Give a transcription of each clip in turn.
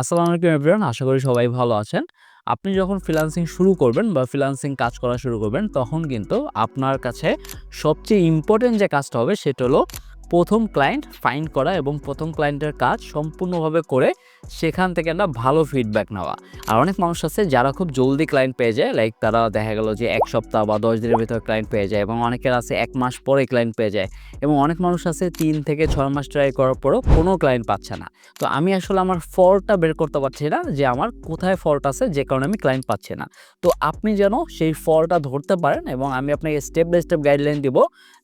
আসসালামু আলাইকুম এভরিওয়ান আশা করি সবাই ভালো আছেন। আপনি যখন ফ্রিলান্সিং শুরু করবেন বা ফ্রিলান্সিং কাজ করা শুরু করবেন, তখন কিন্তু আপনার কাছে সবচেয়ে ইম্পর্টেন্ট যে কাজটা হবে, সেটা হলো প্রথম ক্লায়েন্ট ফাইন করা এবং প্রথম ক্লায়েন্টের কাজ সম্পূর্ণভাবে করে সেখান থেকে একটা ভালো ফিডব্যাক নেওয়া। আর অনেক মানুষ আছে যারা খুব জলদি ক্লায়েন্ট পেয়ে যায় লাইক তারা দেখা গেল যে এক সপ্তাহ বা দশ দিনের ভিতরে ক্লায়েন্ট পেয়ে যায় এবং অনেকের আছে এক মাস পরে ক্লায়েন্ট পেয়ে যায় এবং অনেক মানুষ আছে তিন থেকে ছয় মাস ট্রাই করার পরও কোনো ক্লায়েন্ট পাচ্ছে না। তো আমি আসলে আমার ফল্টটা বের করতে পারছি না যে আমার কোথায় ফল্ট আছে যে কারণে আমি ক্লায়েন্ট পাচ্ছি না। তো আপনি যেন সেই ফলটা ধরতে পারেন এবং আমি আপনাকে স্টেপ বাই স্টেপ গাইডলাইন দিব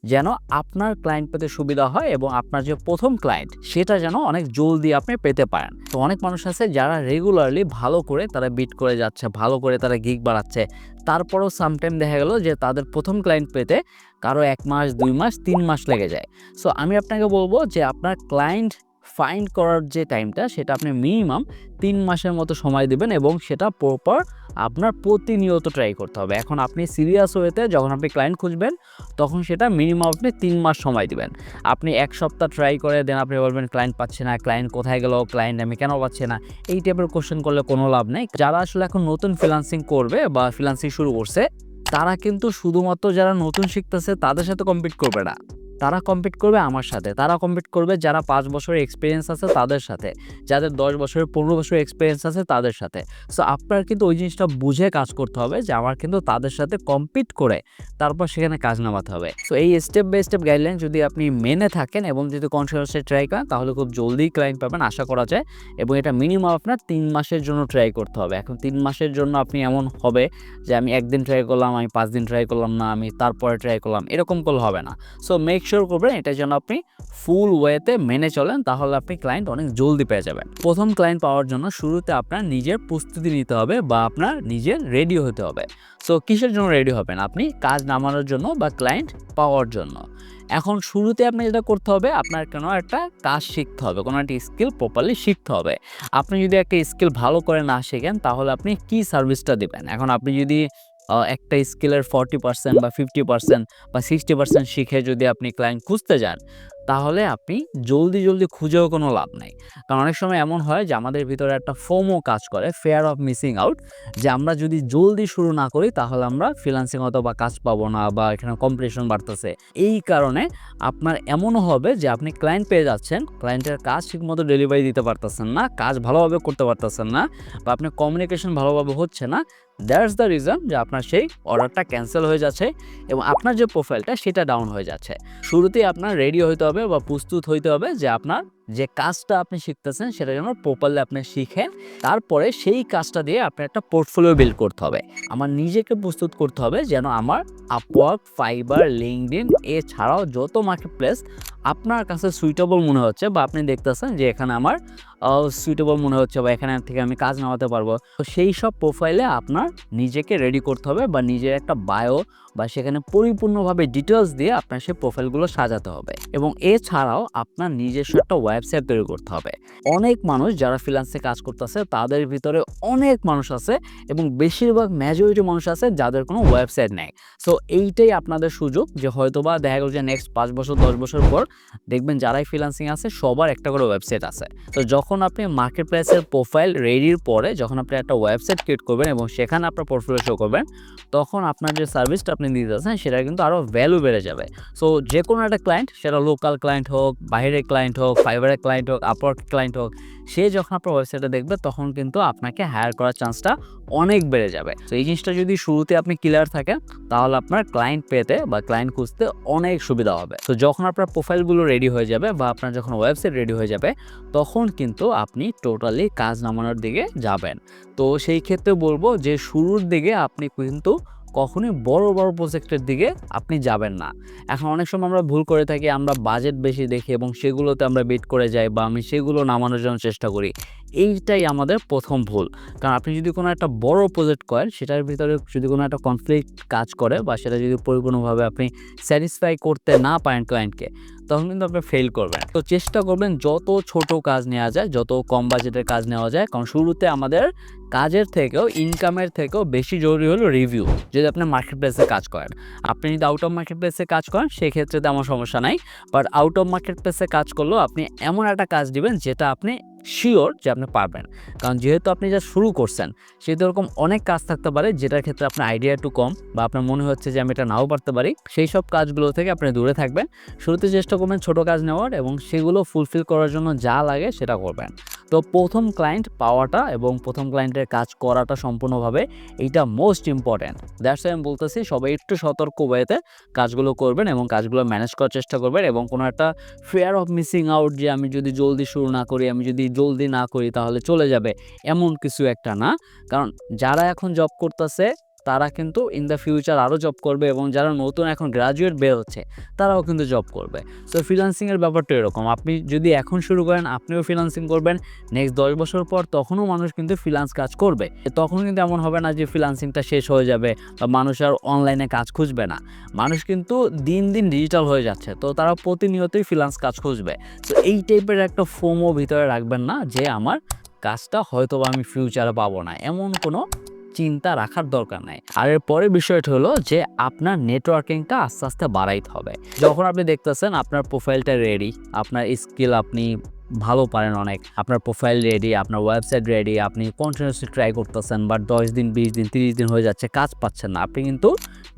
যেন আপনার ক্লায়েন্ট পেতে সুবিধা হয় এবং আপনার যে প্রথম ক্লায়েন্ট সেটা যেন অনেক জলদি আপনি পেতে পারেন। তো অনেক মানুষ আছে যারা রেগুলারলি ভালো করে তারা বিট করে যাচ্ছে, ভালো করে তারা গিগ বাড়াচ্ছে। তারপরেও সামটাইম দেখা গেল যে তাদের প্রথম ক্লায়েন্ট পেতে কারও এক মাস, দুই মাস, তিন মাস লেগে যায়। সো আমি আপনাকে বলব যে আপনার ক্লায়েন্ট ফাইন্ড করার যে টাইমটা সেটা আপনি মিনিমাম তিন মাসের মতো সময় দেবেন এবং সেটা প্রপার আপনার প্রতিনিয়ত ট্রাই করতে হবে। এখন আপনি সিরিয়াস ওয়েতে যখন আপনি ক্লায়েন্ট খুঁজবেন, তখন সেটা মিনিমাম আপনি তিন মাস সময় দিবেন। আপনি এক সপ্তাহ ট্রাই করে দেন আপনি বলবেন ক্লায়েন্ট পাচ্ছে না ক্লায়েন্ট কোথায় গেল ক্লায়েন্ট আমি কেন পাচ্ছে না? এই টাইপের কোশ্চেন করলে কোনো লাভ নেই। যারা আসলে এখন নতুন ফ্রিলান্সিং করবে বা ফ্রিলান্সিং শুরু করছে, তারা কিন্তু শুধুমাত্র যারা নতুন শিখতেছে, তাদের সাথে কম্পিট করবে না। তারা কম্পিট করবে আমার সাথে। তারা কম্পিট করবে যারা পাঁচ বছরের এক্সপিরিয়েন্স আছে তাদের সাথে। যাদের দশ বছরের, পনেরো বছরের এক্সপিরিয়েন্স আছে তাদের সাথে। সো আপনার কিন্তু ওই জিনিসটা বুঝে কাজ করতে হবে যে আমার কিন্তু তাদের সাথে কম্পিট করে তারপর সেখানে কাজ নামাতে হবে। সো এই স্টেপ বাই স্টেপ গাইডলাইন যদি আপনি মেনে থাকেন এবং যদি কনসিয়াসে ট্রাই করেন, তাহলে খুব জলদি ক্লায়েন্ট পাবেন আশা করা যায়। এবং এটা মিনিমাম আপনার তিন মাসের জন্য ট্রাই করতে হবে। এখন তিন মাসের জন্য আপনি এমন হবে যে আমি একদিন ট্রাই করলাম, আমি পাঁচ দিন ট্রাই করলাম না, আমি তারপরে ট্রাই করলাম। এরকম করলে হবে না। সো মেক শিওর করবেন এটা যেন আপনি ফুল ওয়েতে মেনে চলেন, তাহলে আপনি ক্লায়েন্ট অনেক জলদি পেয়ে যাবেন। প্রথম ক্লায়েন্ট পাওয়ার জন্য শুরুতে আপনার নিজের প্রস্তুতি নিতে হবে বা আপনার নিজের রেডি হতে হবে। সো কিসের জন্য রেডি হবেন? আপনি কাজ নামানোর জন্য বা ক্লায়েন্ট পাওয়ার জন্য। এখন শুরুতে আপনি যেটা করতে হবে, আপনার কোনো একটা কাজ শিখতে হবে, কোনো একটা স্কিল প্রপারলি শিখতে হবে। আপনি যদি একটা স্কিল ভালো করে না শেখেন, তাহলে আপনি কি সার্ভিসটা দেবেন? এখন আপনি যদি একটা স্কিলের ফর্টি পার্সেন্ট বা ফিফটি পার্সেন্ট বা সিক্সটি পার্সেন্ট শিখে যদি আপনি ক্লায়েন্ট খুঁজতে যান তাহলে আপনি জলদি জলদি খুঁজেও কোনো লাভ নাই। কারণ অনেক সময় এমন হয় যে আমাদের ভিতরে একটা ফোমও কাজ করে ফেয়ার অফ মিসিং আউট যে আমরা যদি জলদি শুরু না করি তাহলে আমরা ফ্রিলান্সিং অথবা কাজ পাবো না বা এখানে কম্পিটিশন বাড়তেছে। এই কারণে আপনার এমনও হবে যে আপনি ক্লায়েন্ট পেয়ে যাচ্ছেন ক্লায়েন্টের কাজ ঠিকমতো ডেলিভারি দিতে পারতেছেন না, কাজ ভালোভাবে করতে পারতেছেন না বা আপনার কমিউনিকেশন ভালোভাবে হচ্ছে না দ্যাটস দ্য রিজন যে আপনার সেই অর্ডারটা ক্যান্সেল হয়ে যাচ্ছে এবং আপনার যে প্রোফাইলটা সেটা ডাউন হয়ে যাচ্ছে। শুরুতেই আপনার রেডি হইতে হবে বা প্রস্তুত হইতে হবে যে আপনার যে কাজটা আপনি শিখতেছেন সেটা যেন প্রপারলি আপনি শিখেন। তারপরে সেই কাজটা দিয়ে আপনার একটা পোর্টফোলিও বিল্ড করতে হবে। আমার নিজেকে প্রস্তুত করতে হবে যেন আমার আপওয়ার্ক ফাইবার লিঙ্কডিন এছাড়াও যত মার্কেট প্লেস আপনার কাছে সুইটেবল মনে হচ্ছে বা আপনি দেখতেছেন যে এখানে আমার সুইটেবল মনে হচ্ছে বা এখানে থেকে আমি কাজ নামাতে পারব, তো সেই সব প্রোফাইলে আপনার নিজেকে রেডি করতে হবে বা নিজের একটা বায়ো বা সেখানে পরিপূর্ণভাবে ডিটেলস দিয়ে আপনার সেই প্রোফাইলগুলো সাজাতে হবে। এবং এছাড়াও আপনার নিজস্ব একটা ওয়েবসাইট তৈরি করতে হবে। অনেক মানুষ যারা ফ্রিলান্সে কাজ করতেছে, তাদের ভিতরে অনেক মানুষ আছে এবং বেশিরভাগ মেজরিটি মানুষ আছে যাদের কোনো ওয়েবসাইট নেই। সো এইটাই আপনাদের সুযোগ যে হয়তোবা দেখা গেল যে নেক্সট পাঁচ বছর, দশ বছর পর দেখবেন যারাই ফ্রিলান্সিং আছে, সবার একটা করে ওয়েবসাইট আছে। তো যখন আপনি মার্কেট প্লেসের প্রোফাইল রেডির পরে যখন আপনি একটা ওয়েবসাইট ক্রিয়েট করবেন এবং সেখানে আপনার পোর্টফোলিও শো করবেন, তখন আপনার যে সার্ভিসটা আপনি দিতে যাচ্ছেন সেটা কিন্তু আরও ভ্যালু বেড়ে যাবে। সো যে কোনো একটা ক্লায়েন্ট সেটা লোকাল ক্লায়েন্ট হোক, বাইরের ক্লায়েন্ট হোক ফাইবারের ক্লায়েন্ট হোক আপওয়ার্ক ক্লায়েন্ট হোক, সে যখন আপনার ওয়েবসাইটে দেখবে, তখন কিন্তু আপনাকে হায়ার করার চান্সটা অনেক বেড়ে যাবে। তো এই জিনিসটা যদি শুরুতে আপনি ক্লিয়ার থাকেন তাহলে আপনার ক্লায়েন্ট পেতে বা ক্লায়েন্ট খুঁজতে অনেক সুবিধা হবে। তো যখন আপনার প্রোফাইলগুলো রেডি হয়ে যাবে বা আপনার যখন ওয়েবসাইট রেডি হয়ে যাবে, তখন কিন্তু আপনি টোটালি কাজ নামানোর দিকে যাবেন। তো সেই ক্ষেত্রে বলব যে, শুরুর দিকে আপনি কিন্তু কখনোই বড় বড় প্রজেক্টের দিকে আপনি যাবেন না। এখন অনেক সময় আমরা ভুল করে থাকি, আমরা বাজেট বেশি দেখি এবং সেগুলোতে আমরা বিট করে যাই বা আমি সেগুলো নামানোর জন্য চেষ্টা করি। এইটাই আমাদের প্রথম ভুল। কারণ আপনি যদি কোনো একটা বড় প্রজেক্ট করেন, সেটার ভিতরে যদি কোনো একটা কনফ্লিক্ট কাজ করে বা সেটা যদি পরিপূর্ণভাবে আপনি স্যাটিসফাই করতে না পারেন ক্লায়েন্টকে তখন কিন্তু আপনি ফেল করবেন। তো চেষ্টা করবেন যত ছোট কাজ নেওয়া যায়, যত কম বাজেটের কাজ নেওয়া যায়, কারণ শুরুতে আমাদের কাজের থেকেও ইনকামের থেকেও বেশি জরুরি হলো রিভিউ যদি আপনি মার্কেট প্লেসে কাজ করেন। আপনি যদি আউট অফ মার্কেট প্লেসে কাজ করেন, সেক্ষেত্রে তেমন সমস্যা নাই বাট আউট অফ মার্কেট প্লেসে কাজ করলেও আপনি এমন একটা কাজ দিবেন, যেটা আপনি শিওর যে আপনি পারবেন। কারণ যেহেতু আপনি যা শুরু করছেন, সেহেতু এরকম অনেক কাজ থাকতে পারে যেটার ক্ষেত্রে আপনার আইডিয়া একটু কম বা আপনার মনে হচ্ছে যে আমি এটা নাও পারতে পারি, সেই সব কাজগুলো থেকে আপনি দূরে থাকবেন। শুরুতে চেষ্টা করবেন ছোটো কাজ নেওয়ার এবং সেগুলো ফুলফিল করার জন্য যা লাগে সেটা করবেন। তো প্রথম ক্লায়েন্ট পাওয়াটা এবং প্রথম ক্লায়েন্টের কাজ করাটা সম্পূর্ণভাবে এইটা মোস্ট ইম্পর্ট্যান্ট দ্যাটস আমি বলতেছি, সবাই একটু সতর্ক ওয়েতে কাজগুলো করবেন এবং কাজগুলো ম্যানেজ করার চেষ্টা করবেন এবং কোনো একটা ফেয়ার অফ মিসিং আউট যে আমি যদি জলদি শুরু না করি, আমি যদি জলদি না করি, তাহলে চলে যাবে, এমন কিছু একটা না। কারণ যারা এখন জব করতেছে তারা কিন্তু ইন দ্য ফিউচার আরও জব করবে এবং যারা নতুন এখন গ্রাজুয়েট বের হচ্ছে তারাও কিন্তু জব করবে। সো ফ্রিলান্সিংয়ের ব্যাপারটা এরকম। আপনি যদি এখন শুরু করেন, আপনিও ফ্রিলান্সিং করবেন। নেক্সট দশ বছর পর তখনও মানুষ কিন্তু ফ্রিলান্স কাজ করবে। তখন কিন্তু এমন হবে না যে ফ্রিলান্সিংটা শেষ হয়ে যাবে বা মানুষ আর অনলাইনে কাজ খুঁজবে না। মানুষ কিন্তু দিন দিন ডিজিটাল হয়ে যাচ্ছে, তো তারা প্রতিনিয়তই ফ্রিলান্স কাজ খুঁজবে। তো এই টাইপের একটা ফোমও ভিতরে রাখবেন না যে, আমার কাজটা হয়তো আমি ফিউচারে পাবো না। এমন কোনো চিন্তা রাখার দরকার নাই। আর এর পরের বিষয়টা হলো যে, আপনার নেটওয়ার্কিংটা আস্তে আস্তে বাড়াইতে হবে। যখন আপনি দেখতেছেন আপনার প্রোফাইলটা রেডি আপনার স্কিল আপনি ভালো পারেন অনেক, আপনার প্রোফাইল রেডি আপনার ওয়েবসাইট রেডি আপনি কন্টিনিউসলি ট্রাই করতেছেন বাট দশ দিন, বিশ দিন, তিরিশ দিন হয়ে যাচ্ছে, কাজ পাচ্ছেন না। আপনি কিন্তু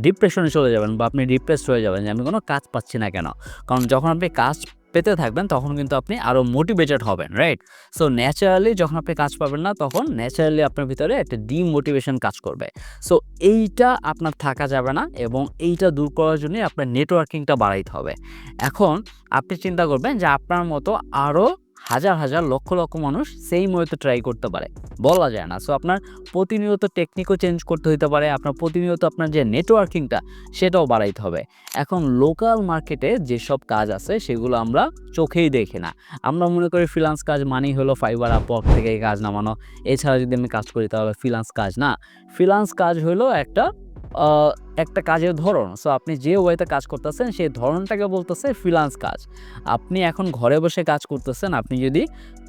ডিপ্রেশনে চলে যাবেন বা আপনি ডিপ্রেস হয়ে যাবেন যে, আমি কোনো কাজ পাচ্ছি না কেন? কারণ যখন আপনি কাজ পেতে থাকবেন, তখন কিন্তু আপনি আরও মোটিভেটেড হবেন রাইট সো ন্যাচারালি যখন আপনি কাজ পাবেন না, তখন ন্যাচারালি আপনার ভিতরে একটা ডিমোটিভেশন কাজ করবে। সো এইটা আপনার থাকা যাবে না এবং এইটা দূর করার জন্য আপনার নেটওয়ার্কিংটা বাড়াইতে হবে। এখন আপনি চিন্তা করবেন যে আপনার মতো আরও হাজার হাজার লক্ষ লক্ষ মানুষ সেই মতো ট্রাই করতে পারে। বলা যায় না। সো আপনার প্রতিনিয়ত টেকনিকও চেঞ্জ করতে হতে পারে। আপনার প্রতিনিয়ত আপনার যে নেটওয়ার্কিংটা সেটাও বাড়াইতে হবে। এখন লোকাল মার্কেটে যেসব কাজ আছে, সেগুলো আমরা চোখেই দেখি না। আমরা মনে করি ফ্রিলান্স কাজ মানেই হলো ফাইবার আপওয়ার্ক থেকে কাজ নামানো। এছাড়া যদি আমি কাজ করি, তাহলে ফ্রিলান্স কাজ না। ফ্রিলান্স কাজ হলো একটা একটা কাজের ধরন। সো আপনি যে ওয়েতে কাজ করতেছেন, সেই ধরনটাকে বলতেছে ফ্রিলান্স কাজ। আপনি এখন ঘরে বসে কাজ করতেছেন, আপনি যদি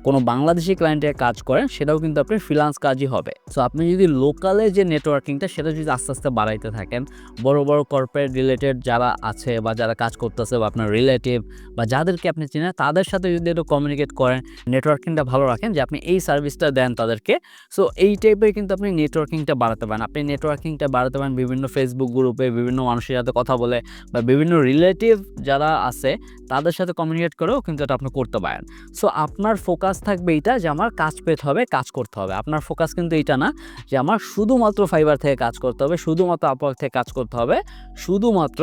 কোনো বাংলাদেশি ক্লায়েন্টের কাজ করেন, সেটাও কিন্তু আপনি ফ্রিলান্স কাজই হবে। সো আপনি যদি লোকালে যে নেটওয়ার্কিংটা সেটা যদি আস্তে আস্তে বাড়াইতে থাকেন, বড় বড় কর্পোরেট রিলেটেড যারা আছে বা যারা কাজ করতেছে বা আপনার রিলেটিভ বা যাদেরকে আপনি চেনেন, তাদের সাথে যদি একটু কমিউনিকেট করেন নেটওয়ার্কিংটা ভালো রাখেন, যে আপনি এই সার্ভিসটা দেন তাদেরকে। সো এই টাইপের কিন্তু আপনি নেটওয়ার্কিংটা বাড়াতে পারেন। আপনি নেটওয়ার্কিংটা বাড়াতে পারেন বিভিন্ন ফেসবুক গ্রুপে বিভিন্ন মানুষের সাথে কথা বলে বা বিভিন্ন রিলেটিভ যারা আছে, তাদের সাথে কমিউনিকেট করেও কিন্তু এটা আপনি করতে পারেন। সো আপনার ফোকাস থাকবে এইটা যে আমার কাজ পেতে হবে, কাজ করতে হবে। আপনার ফোকাস কিন্তু এইটা না যে আমার শুধুমাত্র ফাইবার থেকে কাজ করতে হবে, শুধুমাত্র আপওয়ার্ক থেকে কাজ করতে হবে, শুধুমাত্র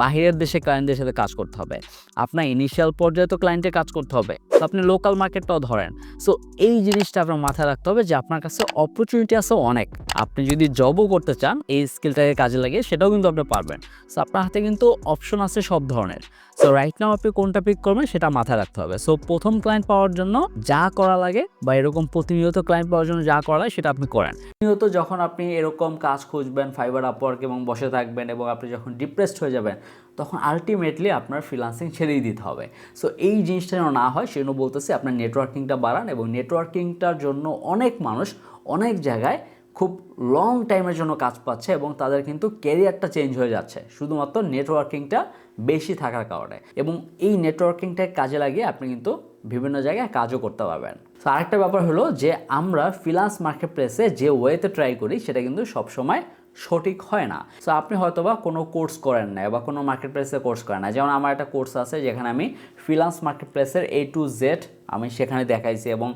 বাহিরের দেশে ক্লায়েন্টদের সাথে কাজ করতে হবে। আপনার ইনিশিয়াল পর্যায়ে তো ক্লায়েন্টের কাজ করতে হবে। তো আপনি লোকাল মার্কেটটাও ধরেন। সো এই জিনিসটা আপনার মাথায় রাখতে হবে যে আপনার কাছে অপরচুনিটি আছে অনেক। আপনি যদি জবও করতে চান, এই স্কিলটাকে কাজে লাগিয়ে সেটাও কিন্তু আপনি পারবেন। সো আপনার হাতে কিন্তু অপশন আছে সব ধরনের। সো রাইট নাও আপনি কোনটা পিক করবেন সেটা মাথায় রাখতে হবে। সো প্রথম ক্লায়েন্ট পাওয়ার জন্য যা করা লাগে বা এরকম প্রতিনিয়ত ক্লায়েন্ট পাওয়ার জন্য যা করা লাগে সেটা আপনি করেন। প্রতিনিয়ত যখন আপনি এরকম কাজ খুঁজবেন ফাইবার আপওয়ার্ক এবং বসে থাকবেন এবং আপনি যখন ডিপ্রেসড হয়ে যাবেন তখন আলটিমেটলি আপনার ফ্রিলান্সিং ছেড়েই দিতে হবে। সো এই জিনিসটা যেন না হয়, সেজন্য বলতেছি আপনার নেটওয়ার্কিংটা বাড়ান এবং নেটওয়ার্কিংটার জন্য অনেক মানুষ অনেক জায়গায় খুব লং টাইমের জন্য কাজ পাচ্ছে এবং তাদের কিন্তু ক্যারিয়ারটা চেঞ্জ হয়ে যাচ্ছে। শুধুমাত্র নেটওয়ার্কিংটা বেশি থাকার কারণে। এবং এই নেটওয়ার্কিংটাকে কাজে লাগিয়ে আপনি কিন্তু বিভিন্ন জায়গায় কাজও করতে পারবেন। তো আরেকটা ব্যাপার হলো যে আমরা ফ্রিলান্স মার্কেট প্লেসে যে ওয়েতে ট্রাই করি, সেটা কিন্তু সবসময় সঠিক হয় না। সো আপনি হয়তো বা কোনো কোর্স করেন না বা কোনো মার্কেট প্লেসে কোর্স করেন না যেমন আমার একটা কোর্স আছে, যেখানে আমি ফ্রিলান্স মার্কেট প্লেসের এ টু জেড আমি সেখানে দেখাইছি এবং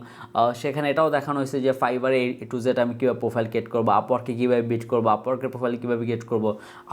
সেখানে এটাও দেখানো হয়েছে যে ফাইবারে এ টু জেড আমি কীভাবে প্রোফাইল ক্রিয়েট করব আপওয়ার্কে কীভাবে বিট করব আপওয়ার্কের প্রোফাইল কীভাবে ক্রিয়েট করব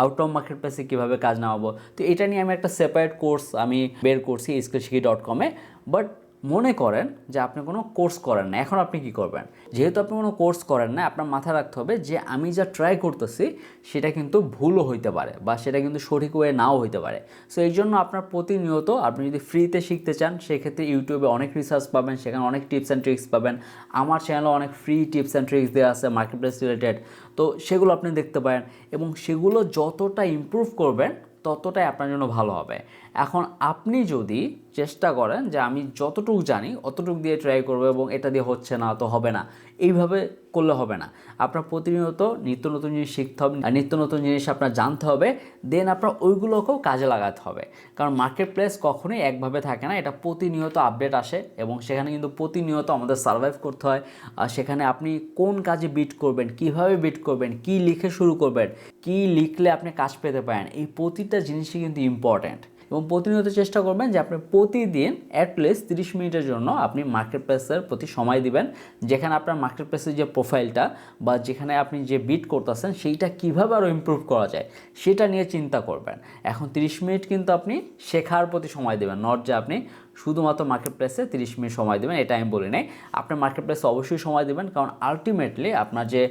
আউট অফ মার্কেট প্লেসে কীভাবে কাজ নামাবো। তো এটা নিয়ে আমি একটা সেপারেট কোর্স আমি বের করছি স্কিলশিকি ডট কমে বাট মনে করেন যে আপনি কোনো কোর্স করেন না। এখন আপনি কি করবেন? যেহেতু আপনি কোনো কোর্স করেন না, আপনার মাথায় রাখতে হবে যে আমি যা ট্রাই করতেছি, সেটা কিন্তু ভুলও হইতে পারে বা সেটা কিন্তু সঠিক ওয়ে নাও হইতে পারে। সো এই জন্য আপনার প্রতিনিয়ত আপনি যদি ফ্রিতে শিখতে চান, সেক্ষেত্রে ইউটিউবে অনেক রিসার্চ পাবেন, সেখানে অনেক টিপস অ্যান্ড ট্রিক্স পাবেন। আমার চ্যানেলে অনেক ফ্রি টিপস অ্যান্ড ট্রিক্স দেওয়া আছে মার্কেট প্লেস রিলেটেড তো সেগুলো আপনি দেখতে পারেন এবং সেগুলো যতটা ইমপ্রুভ করবেন, ততটাই আপনার জন্য ভালো হবে। এখন আপনি যদি চেষ্টা করেন যে আমি যতটুকু জানি অতটুকু দিয়ে ট্রাই করব এবং এটা দিয়ে হচ্ছে না তো হবে না। এইভাবে করলে হবে না। আপনার প্রতিনিয়ত নিত্য নতুন জিনিস শিখতে হবে নিত্য নতুন জিনিস আপনার জানতে হবে দেন আপনার ওইগুলোকেও কাজে লাগাতে হবে। কারণ মার্কেট প্লেস কখনোই একভাবে থাকে না, এটা প্রতিনিয়ত আপডেট আসে এবং সেখানে কিন্তু প্রতিনিয়ত আমাদের সার্ভাইভ করতে হয়। আর সেখানে আপনি কোন কাজে বিট করবেন, কীভাবে বিট করবেন, কি লিখে শুরু করবেন, কি লিখলে আপনি কাজ পেতে পারেন, এই প্রতিটা জিনিসই কিন্তু ইম্পর্ট্যান্ট এবং প্রতিনিয়ত চেষ্টা করবেন যে আপনি প্রতিদিন অ্যাটলিস্ট তিরিশ মিনিটের জন্য আপনি মার্কেট প্লেসের প্রতি সময় দিবেন। যেখানে আপনার মার্কেট প্লেসের যে প্রোফাইলটা বা যেখানে আপনি যে বিট করতেছেন, সেইটা কীভাবে আরও ইম্প্রুভ করা যায়, সেটা নিয়ে চিন্তা করবেন। এখন তিরিশ মিনিট কিন্তু আপনি শেখার প্রতি সময় দেবেন নট যে আপনি শুধুমাত্র মার্কেট প্লেসে তিরিশ মিনিট সময় দেবেন, এটা আমি বলি নাই। আপনার মার্কেট প্লেসে অবশ্যই সময় দেবেন, কারণ আলটিমেটলি আপনার যে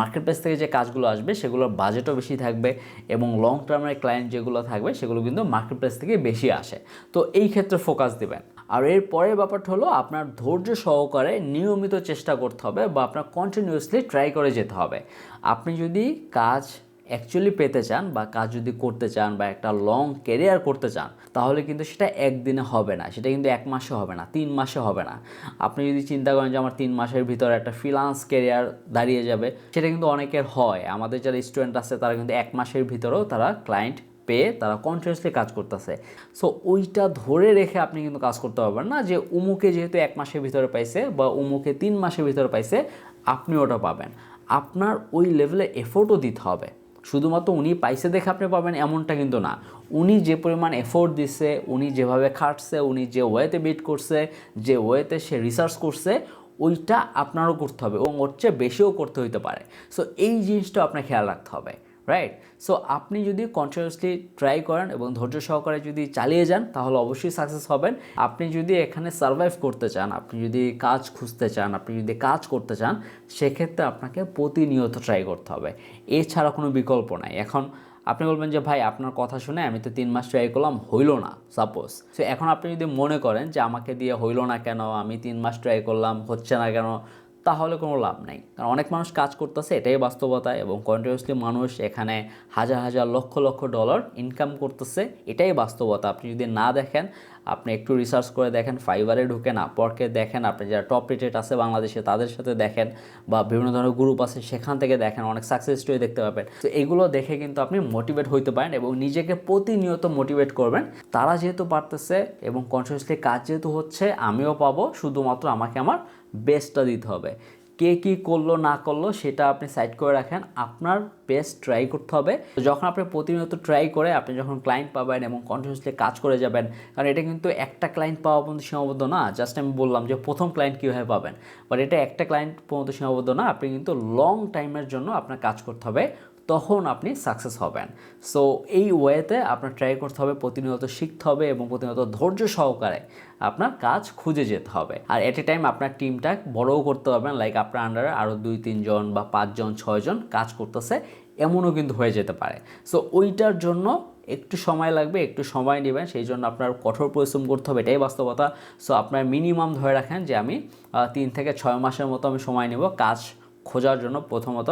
মার্কেট প্লেস থেকে যে কাজগুলো আসবে, সেগুলোর বাজেটও বেশি থাকবে এবং লং টার্মের ক্লায়েন্ট যেগুলো থাকবে, সেগুলো কিন্তু মার্কেট প্লেস থেকে বেশি আসে। তো এই ক্ষেত্রে ফোকাস দেবেন। আর এর পরের ব্যাপারটা হলো, আপনার ধৈর্য সহকারে নিয়মিত চেষ্টা করতে হবে বা আপনার কন্টিনিউয়াসলি ট্রাই করে যেতে হবে। আপনি যদি কাজ অ্যাকচুয়ালি পেতে চান বা কাজ যদি করতে চান বা একটা লং কেরিয়ার করতে চান, তাহলে কিন্তু সেটা একদিনে হবে না। সেটা কিন্তু এক মাসে হবে না, তিন মাসে হবে না। আপনি যদি চিন্তা করেন যে আমার তিন মাসের ভিতরে একটা ফ্রিলান্স কেরিয়ার দাঁড়িয়ে যাবে, সেটা কিন্তু অনেকের হয়। আমাদের যারা স্টুডেন্ট আছে, তারা কিন্তু এক মাসের ভিতরেও তারা ক্লায়েন্ট পেয়ে তারা কন্টিনিউসলি কাজ করতেছে। সো ওইটা ধরে রেখে আপনি কিন্তু কাজ করতে পারবেন না যে উমুকে যেহেতু এক মাসের ভিতরে পাইছে বা উমুকে তিন মাসের ভিতরে পাইছে, আপনি ওটা পাবেন। আপনার ওই লেভেলে এফোর্টও দিতে হবে। শুধুমাত্র উনি পাইসে দেখে আপনি পাবেন এমনটা কিন্তু না। উনি যে পরিমাণ এফোর্ট দিছে, উনি যেভাবে খাটছে, উনি যে ওয়েতে বিট করছে, যে ওয়েতে সে রিসার্চ করছে, ওইটা আপনারও করতে হবে এবং ওর চেয়ে বেশিও করতে হইতে পারে। সো এই জিনিসটা আপনার খেয়াল রাখতে হবে। রাইট সো আপনি যদি কন্টিনিউসলি ট্রাই করেন এবং ধৈর্য সহকারে যদি চালিয়ে যান, তাহলে অবশ্যই সাকসেস হবেন। আপনি যদি এখানে সার্ভাইভ করতে চান, আপনি যদি কাজ খুঁজতে চান, আপনি যদি কাজ করতে চান, সেক্ষেত্রে আপনাকে প্রতিনিয়ত ট্রাই করতে হবে। এছাড়া কোনো বিকল্প নাই। এখন আপনি বলবেন যে, ভাই, আপনার কথা শুনে আমি তো তিন মাস ট্রাই করলাম, হইল না সাপোজ সো এখন আপনি যদি মনে করেন যে, আমাকে দিয়ে হইল না কেন? আমি তিন মাস ট্রাই করলাম, হচ্ছে না কেন? তাহলে কোনো লাভ নাই। কারণ অনেক মানুষ কাজ করতেছে, এটাই বাস্তবতা এবং কন্টিনিউসলি মানুষ এখানে হাজার হাজার লক্ষ লক্ষ ডলার ইনকাম করতেছে, এটাই বাস্তবতা। আপনি যদি না দেখেন আপনি একটু রিসার্চ করে দেখেন ফাইবারে ঢুকেন আপওয়ার্কে দেখেন, আপনি যারা টপ রেটেড আছে বাংলাদেশে, তাদের সাথে দেখেন বা বিভিন্ন ধরনের গ্রুপ আছে, সেখান থেকে দেখেন, অনেক সাকসেস স্টোরি দেখতে পাবেন। তো এগুলো দেখে কিন্তু আপনি মোটিভেট হইতে পারেন এবং নিজেকে প্রতিনিয়ত মোটিভেট করবেন। তারা যেহেতু পারতেছে এবং কনসিয়াসলি কাজ যেহেতু হচ্ছে, আমিও পাবো, শুধুমাত্র আমাকে আমার বেস্টটা দিতে হবে। কে কি করল, না করল, সেটা আপনি সাইড করে রাখেন। আপনার বেস্ট ট্রাই করতে হবে। যখন আপনি প্রতিনিয়ত ট্রাই করে, আপনি যখন ক্লায়েন্ট পাবেন এবং কন্টিনিউসলি কাজ করে যাবেন, কারণ এটা কিন্তু একটা ক্লায়েন্ট পাওয়া পর্যন্ত সীমাবদ্ধ না। জাস্ট আমি বললাম যে প্রথম ক্লায়েন্ট কীভাবে পাবেন? বাট এটা একটা ক্লায়েন্ট পর্যন্ত সীমাবদ্ধ না। আপনি কিন্তু লং টাইমের জন্য আপনার কাজ করতে হবে। তখন আপনি সাকসেস হবেন। সো এই ওয়েতে আপনার ট্রাই করতে হবে, প্রতিনিয়ত শিখতে হবে এবং প্রতিনিয়ত ধৈর্য সহকারে আপনার কাজ খুঁজে যেতে হবে। আর এট এ টাইম আপনার টিমটা বড়ও করতে পারবেন লাইক আপনার আন্ডারে আরও দুই তিনজন বা পাঁচজন ছয়জন কাজ করতেছে, এমনও কিন্তু হয়ে যেতে পারে। সো ওইটার জন্য একটু সময় লাগবে, একটু সময় নেবেন, সেই জন্য আপনার কঠোর পরিশ্রম করতে হবে, এটাই বাস্তবতা। সো আপনার মিনিমাম ধরে রাখেন যে আমি তিন থেকে ছয় মাসের মতো আমি সময় নেব কাজ খোঁজার জন্য প্রথমত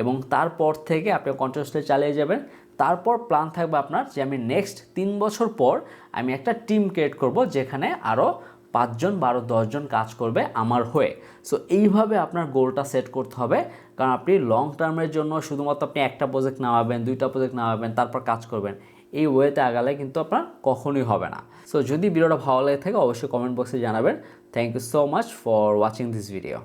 এবং তারপর থেকে আপনি কন্টিনিউসলি চালিয়ে যাবেন। তারপর প্ল্যান থাকবে আপনার যে আমি নেক্সট তিন বছর পর আমি একটা টিম ক্রিয়েট করব যেখানে আরও পাঁচজন বারো দশজন কাজ করবে আমার হয়ে। সো এইভাবে আপনার গোলটা সেট করতে হবে। কারণ আপনি লং টার্মের জন্য শুধুমাত্র আপনি একটা প্রজেক্ট নামাবেন, দুইটা প্রজেক্ট নামাবেন, তারপর কাজ করবেন। এই ওয়েতে আগালে কিন্তু আপনার কখনোই হবে না। সো যদি ভিডিওটা ভালো লাগে থাকে অবশ্যই কমেন্ট বক্সে জানাবেন। Thank you so much for watching this video